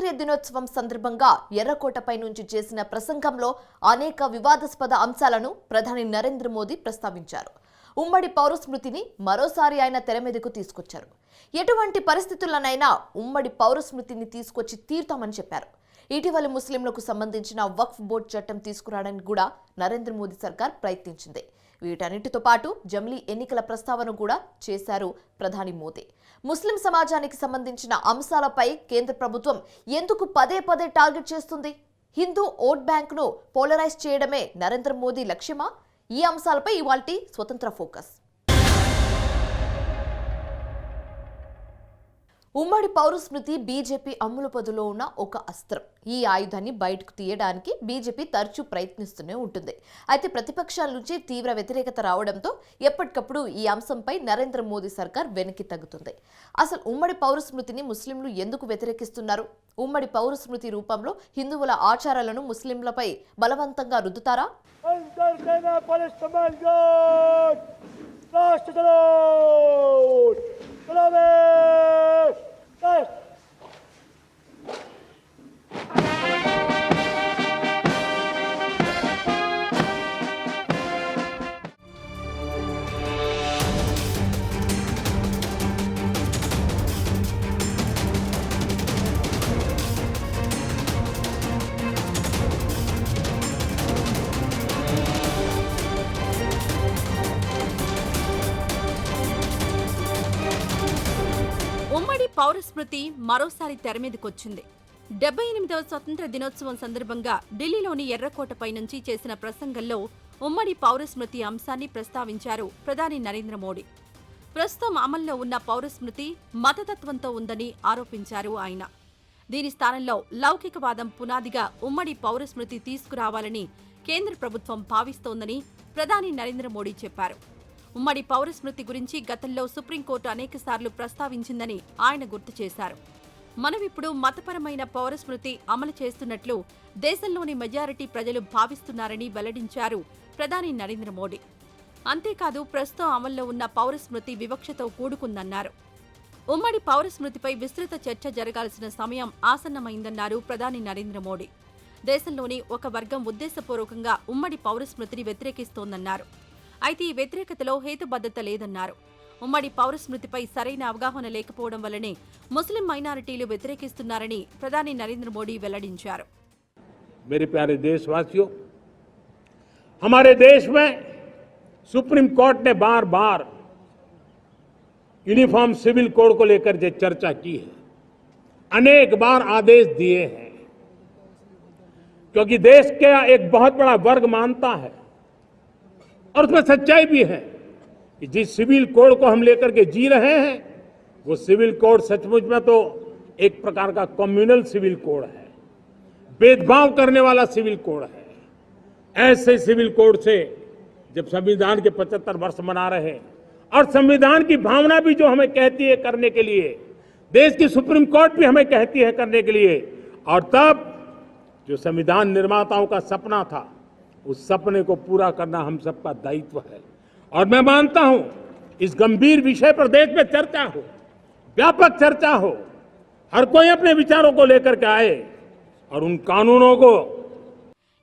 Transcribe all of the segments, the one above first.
స్వాతంత్ర్య దినోత్సవం సందర్భంగా ఎర్రకోటపై నుంచి చేసిన ప్రసంగంలో అనేక వివాదాస్పద అంశాలను ప్రధాని నరేంద్ర మోదీ ప్రస్తావించారు. ఉమ్మడి పౌర స్మృతిని మరోసారి ఆయన తెర మీదకు తీసుకొచ్చారు. ఎటువంటి పరిస్థితులనైనా ఉమ్మడి పౌర స్మృతిని తీసుకొచ్చి తీరుతామని చెప్పారు. ఇటీవల ముస్లింలకు సంబంధించిన వక్ఫ్ బోర్డు చట్టం తీసుకురావడానికి కూడా నరేంద్ర మోదీ సర్కార్ ప్రయత్నించింది. వీటన్నిటితో పాటు జమిలీ ఎన్నికల ప్రస్తావన కూడా చేశారు ప్రధాని మోదీ. ముస్లిం సమాజానికి సంబంధించిన అంశాలపై కేంద్ర ప్రభుత్వం ఎందుకు పదే పదే టార్గెట్ చేస్తుంది? హిందూ ఓట్ బ్యాంక్ను పోలరైజ్ చేయడమే నరేంద్ర మోదీ లక్ష్యమా? ఈ అంశాలపై ఇవాల్టి స్వతంత్ర ఫోకస్. ఉమ్మడి పౌరస్మృతి బీజేపీ అమ్ములపదులో ఉన్న ఒక అస్త్రం. ఈ ఆయుధాన్ని బయటకు తీయడానికి బీజేపీ తరచూ ప్రయత్నిస్తూనే ఉంటుంది. అయితే ప్రతిపక్షాల నుంచి తీవ్ర వ్యతిరేకత రావడంతో ఎప్పటికప్పుడు ఈ అంశంపై నరేంద్ర మోదీ సర్కార్ వెనక్కి తగ్గుతుంది. అసలు ఉమ్మడి పౌరస్మృతిని ముస్లింలు ఎందుకు వ్యతిరేకిస్తున్నారు? ఉమ్మడి పౌరస్మృతి రూపంలో హిందువుల ఆచారాలను ముస్లింలపై బలవంతంగా రుద్దుతారా? రాష్ట్ర 对 స్మృతి మరోసారి తెర మీదకొచ్చింది. డెబ్బై ఎనిమిదవ స్వతంత్ర దినోత్సవం సందర్భంగా ఢిల్లీలోని ఎర్రకోటపై నుంచి చేసిన ప్రసంగంలో ఉమ్మడి పౌర స్మృతి అంశాన్ని ప్రస్తావించారు ప్రధాని నరేంద్ర మోడీ. ప్రస్తుతం అమల్లో ఉన్న పౌర స్మృతి మతతత్వంతో ఉందని ఆరోపించారు ఆయన. దీని స్థానంలో లౌకికవాదం పునాదిగా ఉమ్మడి పౌర స్మృతి తీసుకురావాలని కేంద్ర ప్రభుత్వం భావిస్తోందని ప్రధాని నరేంద్ర మోడీ చెప్పారు. ఉమ్మడి పౌర స్మృతి గురించి గతంలో సుప్రీంకోర్టు అనేకసార్లు ప్రస్తావించిందని ఆయన గుర్తు చేశారు. మనమిప్పుడు మతపరమైన పౌర స్మృతి అమలు చేస్తున్నట్లు దేశంలోని మెజారిటీ ప్రజలు భావిస్తున్నారని వెల్లడించారు ప్రధాని నరేంద్ర మోడీ. అంతేకాదు ప్రస్తుతం అమల్లో ఉన్న పౌర స్మృతి వివక్షతో కూడుకుందన్నారు. ఉమ్మడి పౌర స్మృతిపై విస్తృత చర్చ జరగాల్సిన సమయం ఆసన్నమైందన్నారు ప్రధాని నరేంద్ర మోడీ. దేశంలోని ఒక వర్గం ఉద్దేశపూర్వకంగా ఉమ్మడి పౌర స్మృతిని వ్యతిరేకిస్తోందన్నారు. అయితే ఈ వ్యతిరేకతలో హేతుబద్ధత లేదన్నారు ఉమ్మడి పౌర స్మృతిపై సరైన అవగాహన లేకపోవడం వల్లనే ముస్లిం మైనారిటీలు వ్యతిరేకిస్తున్నారని ప్రధాని నరేంద్ర మోడీ వెల్లడించారు मेरे प्यारे देशवासियों हमारे देश में सुप्रीम कोर्ट ने बार बार यूनिफॉर्म सिविल कोड को लेकर जो चर्चा की है अनेक बार आदेश दिए हैं क्योंकि देश का एक बहुत बड़ा वर्ग मानता है और उसमें सच्चाई भी है कि जिस सिविल कोड को हम लेकर के जी रहे हैं, वो सिविल कोड सचमुच में तो एक प्रकार का कम्युनल सिविल कोड है। भेदभाव करने वाला सिविल कोड है। ऐसे सिविल कोड से जब संविधान के 75 वर्ष मना रहे हैं, और संविधान की भावना भी जो हमें कहती है करने के लिए, देश की सुप्रीम कोर्ट भी हमें कहती है करने के लिए, और तब जो संविधान निर्माताओं का सपना था उस सपने को पूरा करना हम सबका दायित्व है और मैं मानता हूं इस गंभीर विषय पर देश में चर्चा हो व्यापक चर्चा हो हर कोई अपने विचारों को लेकर के आए और उन कानूनों को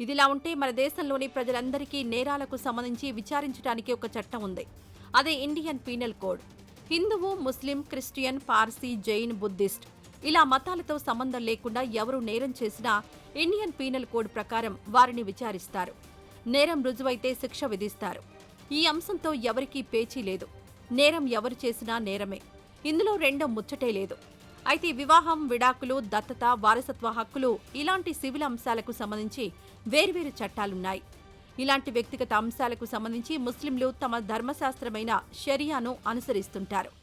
ఇదిలా ఉంటే మన దేశంలోని ప్రజలందరికీ నేరాలకు సంబంధించి విచారించడానికి ఒక చట్టం ఉంది అదే ఇండియన్ పీనల్ కోడ్ హిందువు Muslim Christian Parsi Jain Buddhist ఇలా మతాలతో సంబంధం లేకుండా ఎవరు నేరం చేసినా ఇండియన్ పీనల్ కోడ్ ప్రకారం వారిని విచారిస్తారు. నేరం రుజువైతే శిక్ష విధిస్తారు. ఈ అంశంతో ఎవరికీ పేచీ లేదు. నేరం ఎవరు చేసినా నేరమే. ఇందులో రెండో ముచ్చటే లేదు. అయితే వివాహం విడాకులు దత్తత వారసత్వ హక్కులు ఇలాంటి సివిల్ అంశాలకు సంబంధించి వేర్వేరు చట్టాలున్నాయి. ఇలాంటి వ్యక్తిగత అంశాలకు సంబంధించి ముస్లింలు తమ ధర్మశాస్త్రమైన షరియాను అనుసరిస్తుంటారు.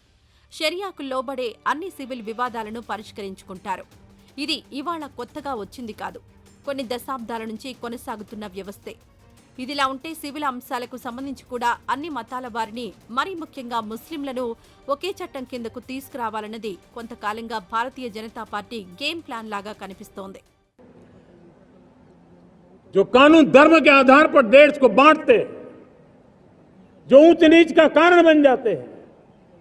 షరియాకు లోబడే అన్ని సివిల్ వివాదాలను పరిష్కరించుకుంటారు ఇది ఇవాళ కొత్తగా వచ్చింది కాదు కొన్ని దశాబ్దాల నుంచి కొనసాగుతున్న వ్యవస్థే ఇదిలా ఉంటే సివిల్ అంశాలకు సంబంధించి కూడా అన్ని మతాల వారిని మరీ ముఖ్యంగా ముస్లింలను ఒకే చట్టం కిందకు తీసుకురావాలన్నది కొంతకాలంగా Bharatiya Janata party game plan లాగా కనిపిస్తోంది जो कानून धर्म के आधार पर देश को बांटते हैं जो ऊंच नीच का कारण बन जाते हैं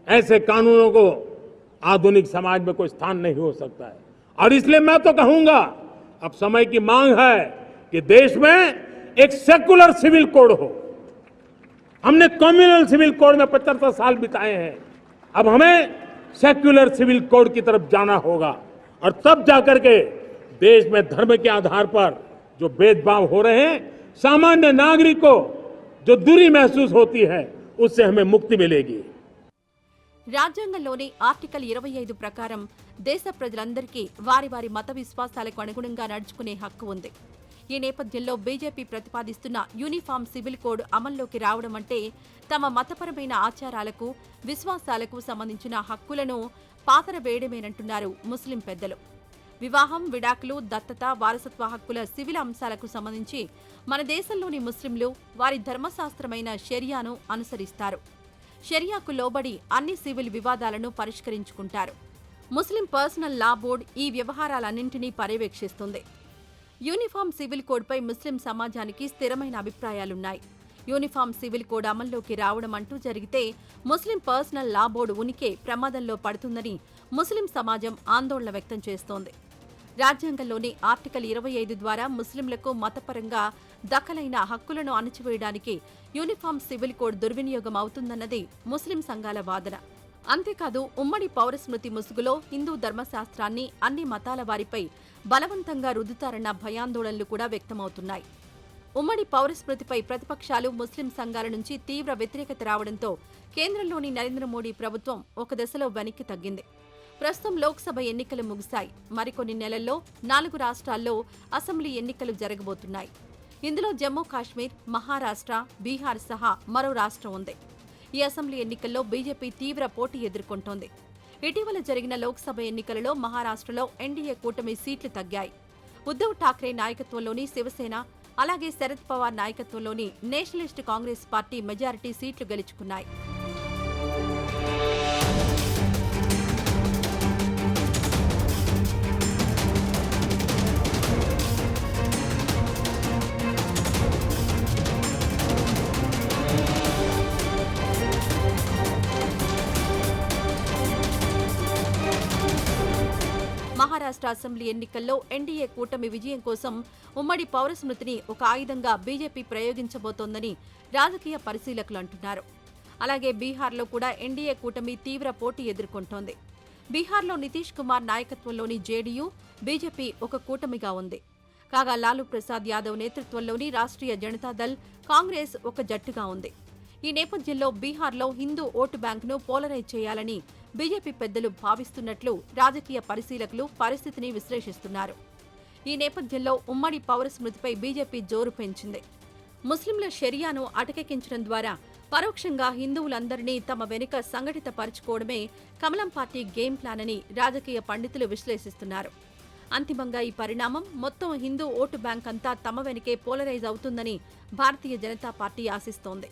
ऐसे कानूनों को आधुनिक समाज में कोई स्थान नहीं हो सकता है। और इसलिए मैं तो कहूँगा, अब समय की मांग है कि देश में एक सेकुलर सिविल कोड हो। हमने कम्युनल सिविल कोड में पचहत्तर साल बिताए हैं। अब हमें सेक्युलर सिविल कोड की तरफ़ जाना होगा। और तब जाकर के देश में धर्म के आधार पर जो भेदभाव हो रहे हैं, सामान्य नागरिक को जो दूरी महसूस होती है, उससे हमें मुक्ति मिलेगी। రాజ్యాంగంలోని ఆర్టికల్ ఇరవై ఐదు ప్రకారం దేశ ప్రజలందరికీ వారి వారి మత విశ్వాసాలకు అనుగుణంగా నడుచుకునే హక్కు ఉంది. ఈ నేపథ్యంలో బీజేపీ ప్రతిపాదిస్తున్న యూనిఫామ్ సివిల్ కోడ్ అమల్లోకి రావడం అంటే తమ మతపరమైన ఆచారాలకు విశ్వాసాలకు సంబంధించిన హక్కులను పాతర వేయడమేనంటున్నారు ముస్లిం పెద్దలు. వివాహం విడాకులు దత్తత వారసత్వ హక్కుల సివిల్ అంశాలకు సంబంధించి మన దేశంలోని ముస్లింలు వారి ధర్మశాస్త్రమైన షెరియాను అనుసరిస్తారు. షరియాకు లోబడి అన్ని సివిల్ వివాదాలను పరిష్కరించుకుంటారు. ముస్లిం పర్సనల్ లా బోర్డు ఈ వ్యవహారాలన్నింటినీ పర్యవేక్షిస్తుంది. యూనిఫామ్ సివిల్ కోడ్పై ముస్లిం సమాజానికి స్థిరమైన అభిప్రాయాలున్నాయి. యూనిఫామ్ సివిల్ కోడ్ అమల్లోకి రావడం అంటూ జరిగితే ముస్లిం పర్సనల్ లా బోర్డు ఉనికి ప్రమాదంలో పడుతుందని ముస్లిం సమాజం ఆందోళన వ్యక్తం చేస్తోంది. రాజ్యాంగంలోని ఆర్టికల్ ఇరవై ఐదు ద్వారా ముస్లింలకు మతపరంగా దఖలైన హక్కులను అణచివేయడానికి యూనిఫామ్ సివిల్ కోడ్ దుర్వినియోగం అవుతుందన్నది ముస్లిం సంఘాల వాదన. అంతేకాదు ఉమ్మడి పౌరస్మృతి ముసుగులో హిందూ ధర్మశాస్త్రాన్ని అన్ని మతాల వారిపై బలవంతంగా రుద్దుతారన్న భయాందోళనలు కూడా వ్యక్తమవుతున్నాయి. ఉమ్మడి పౌరస్మృతిపై ప్రతిపక్షాలు ముస్లిం సంఘాల నుంచి తీవ్ర వ్యతిరేకత రావడంతో కేంద్రంలోని నరేంద్ర మోడీ ప్రభుత్వం ఒక దశలో వెనక్కి తగ్గింది. ప్రస్తుతం లోక్సభ ఎన్నికలు ముగిశాయి. మరికొన్ని నెలల్లో నాలుగు రాష్ట్రాల్లో అసెంబ్లీ ఎన్నికలు జరగబోతున్నాయి. ఇందులో జమ్మూ కాశ్మీర్ మహారాష్ట్ర బీహార్ సహా మరో రాష్ట్రం ఉంది. ఈ అసెంబ్లీ ఎన్నికల్లో బీజేపీ తీవ్ర పోటీ ఎదుర్కొంటోంది. ఇటీవల జరిగిన లోక్సభ ఎన్నికలలో మహారాష్ట్రలో ఎన్డీఏ కూటమి సీట్లు తగ్గాయి. ఉద్దవ్ ఠాక్రే నాయకత్వంలోని శివసేన అలాగే శరద్ పవార్ నాయకత్వంలోని నేషనలిస్ట్ కాంగ్రెస్ పార్టీ మెజారిటీ సీట్లు గెలుచుకున్నాయి. రాష్ట్ర అసెంబ్లీ ఎన్నికల్లో ఎన్డీఏ కూటమి విజయం కోసం ఉమ్మడి పౌరస్మృతిని ఒక ఆయుధంగా బీజేపీ ప్రయోగించబోతోందని రాజకీయ పరిశీలకులు అంటున్నారు. అలాగే బీహార్లో కూడా ఎన్డీఏ కూటమి తీవ్ర పోటీ ఎదుర్కొంటోంది. బీహార్లో నితీష్ కుమార్ నాయకత్వంలోని జేడీయూ బీజేపీ ఒక కూటమిగా ఉంది. కాగా లాలూ ప్రసాద్ యాదవ్ నేతృత్వంలోని రాష్ట్రీయ జనతాదళ్ కాంగ్రెస్ ఒక జట్టుగా ఉంది. ఈ నేపథ్యంలో బీహార్లో హిందూ ఓటు బ్యాంకును పోలరైజ్ చేయాలని బీజేపీ పెద్దలు భావిస్తున్నట్లు రాజకీయ పరిశీలకులు పరిస్థితిని విశ్లేషిస్తున్నారు. ఈ నేపథ్యంలో ఉమ్మడి పౌర స్మృతిపై బీజేపీ జోరు పెంచింది. ముస్లింల షరియాను అటకెక్కించడం ద్వారా పరోక్షంగా హిందువులందరినీ తమ వెనుక సంఘటిత పరుచుకోవడమే కమలం పార్టీ గేమ్ ప్లాన్ అని రాజకీయ పండితులు విశ్లేషిస్తున్నారు. అంతిమంగా ఈ పరిణామం మొత్తం హిందూ ఓటు బ్యాంక్ అంతా తమ వెనుకే పోలరైజ్ అవుతుందని భారతీయ జనతా పార్టీ ఆశిస్తోంది.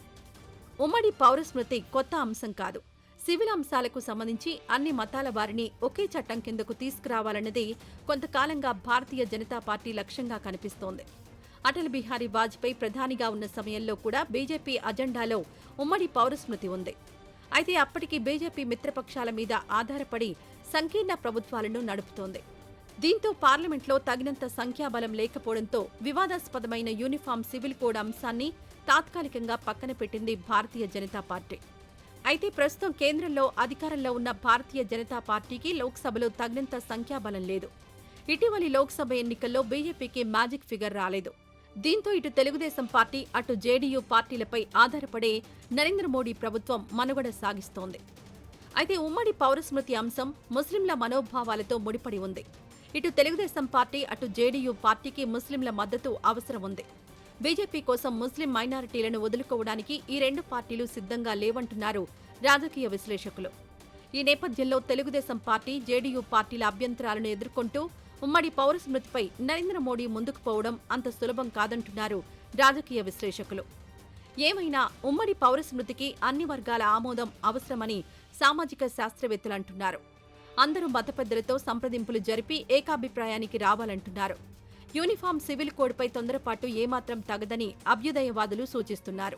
ఉమ్మడి పౌరస్మృతి కొత్త అంశం కాదు. సివిల్ అంశాలకు సంబంధించి అన్ని మతాల వారిని ఒకే చట్టం కిందకు తీసుకురావాలన్నది కొంతకాలంగా భారతీయ జనతా పార్టీ లక్ష్యంగా కనిపిస్తోంది. అటల్ బిహారీ వాజ్పేయి ప్రధానిగా ఉన్న సమయంలో కూడా బీజేపీ అజెండాలో ఉమ్మడి పౌరస్మృతి ఉంది. అయితే అప్పటికి బీజేపీ మిత్రపక్షాల మీద ఆధారపడి సంకీర్ణ ప్రభుత్వాలను నడుపుతోంది. దీంతో పార్లమెంట్లో తగినంత సంఖ్యాబలం లేకపోవడంతో వివాదాస్పదమైన యూనిఫామ్ సివిల్ కోడ్ అంశాన్ని తాత్కాలికంగా పక్కన పెట్టింది భారతీయ జనతా పార్టీ. అయితే ప్రస్తుతం కేంద్రంలో అధికారంలో ఉన్న భారతీయ జనతా పార్టీకి లోక్సభలో తగినంత సంఖ్యాబలం లేదు. ఇటీవలి లోక్సభ ఎన్నికల్లో బీజేపీకి మ్యాజిక్ ఫిగర్ రాలేదు. దీంతో ఇటు తెలుగుదేశం పార్టీ అటు జేడీయూ పార్టీలపై ఆధారపడే నరేంద్ర మోడీ ప్రభుత్వం మనుగడ సాగిస్తోంది. అయితే ఉమ్మడి పౌరస్మృతి అంశం ముస్లింల మనోభావాలతో ముడిపడి ఉంది. ఇటు తెలుగుదేశం పార్టీ అటు జేడీయూ పార్టీకి ముస్లింల మద్దతు అవసరం ఉంది. బీజేపీ కోసం ముస్లిం మైనారిటీలను వదులుకోవడానికి ఈ రెండు పార్టీలు సిద్ధంగా లేవంటున్నారు రాజకీయ విశ్లేషకులు. ఈ నేపథ్యంలో తెలుగుదేశం పార్టీ జేడీయూ పార్టీల అభ్యంతరాలను ఎదుర్కొంటూ ఉమ్మడి పౌరస్మృతిపై నరేంద్ర మోడీ ముందుకు పోవడం అంత సులభం కాదంటున్నారు రాజకీయ విశ్లేషకులు. ఏమైనా ఉమ్మడి పౌరస్మృతికి అన్ని వర్గాల ఆమోదం అవసరమని సామాజిక శాస్త్రవేత్తలు అంటున్నారు. అందరూ మత పెద్దలతో సంప్రదింపులు జరిపి ఏకాభిప్రాయానికి రావాలంటున్నారు. యూనిఫామ్ సివిల్ కోడ్పై తొందరపాటు ఏమాత్రం తగదని అభ్యుదయవాదులు సూచిస్తున్నారు.